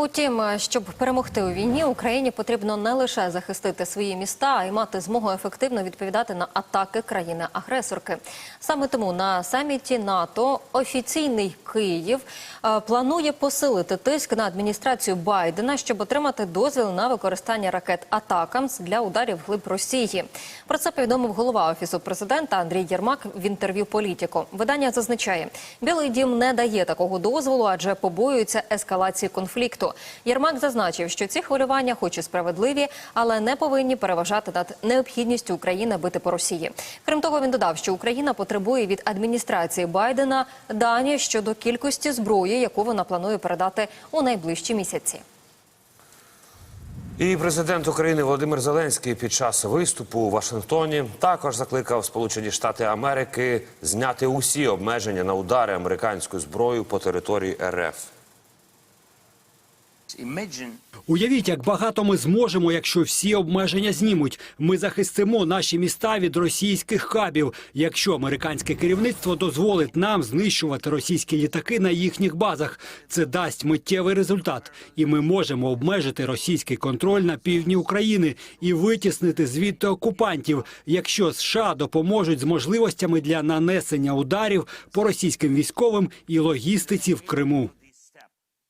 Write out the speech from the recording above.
Утім, щоб перемогти у війні, Україні потрібно не лише захистити свої міста, а й мати змогу ефективно відповідати на атаки країни-агресорки. Саме тому на саміті НАТО офіційний Київ е, планує посилити тиск на адміністрацію Байдена, щоб отримати дозвіл на використання ракет Атакамс для ударів глиб Росії. Про це повідомив голова офісу президента Андрій Єрмак в інтерв'ю Політіко. Видання зазначає, Білий Дім не дає такого дозволу, адже побоюється ескалації конфлікту. Єрмак зазначив, що ці хвилювання, хоч і справедливі, але не повинні переважати над необхідністю України бити по Росії. Крім того, він додав, що Україна потребує від адміністрації Байдена дані щодо кількості зброї, яку вона планує передати у найближчі місяці. І президент України Володимир Зеленський під час виступу у Вашингтоні також закликав Сполучені Штати Америки зняти усі обмеження на удари американською зброєю по території РФ. Уявіть, як багато ми зможемо, якщо всі обмеження знімуть. Ми захистимо наші міста від російських хабів, якщо американське керівництво дозволить нам знищувати російські літаки на їхніх базах. Це дасть миттєвий результат, і ми можемо обмежити російський контроль на півдні України і витіснити звідти окупантів, якщо США допоможуть з можливостями для нанесення ударів по російським військовим і логістиці в Криму.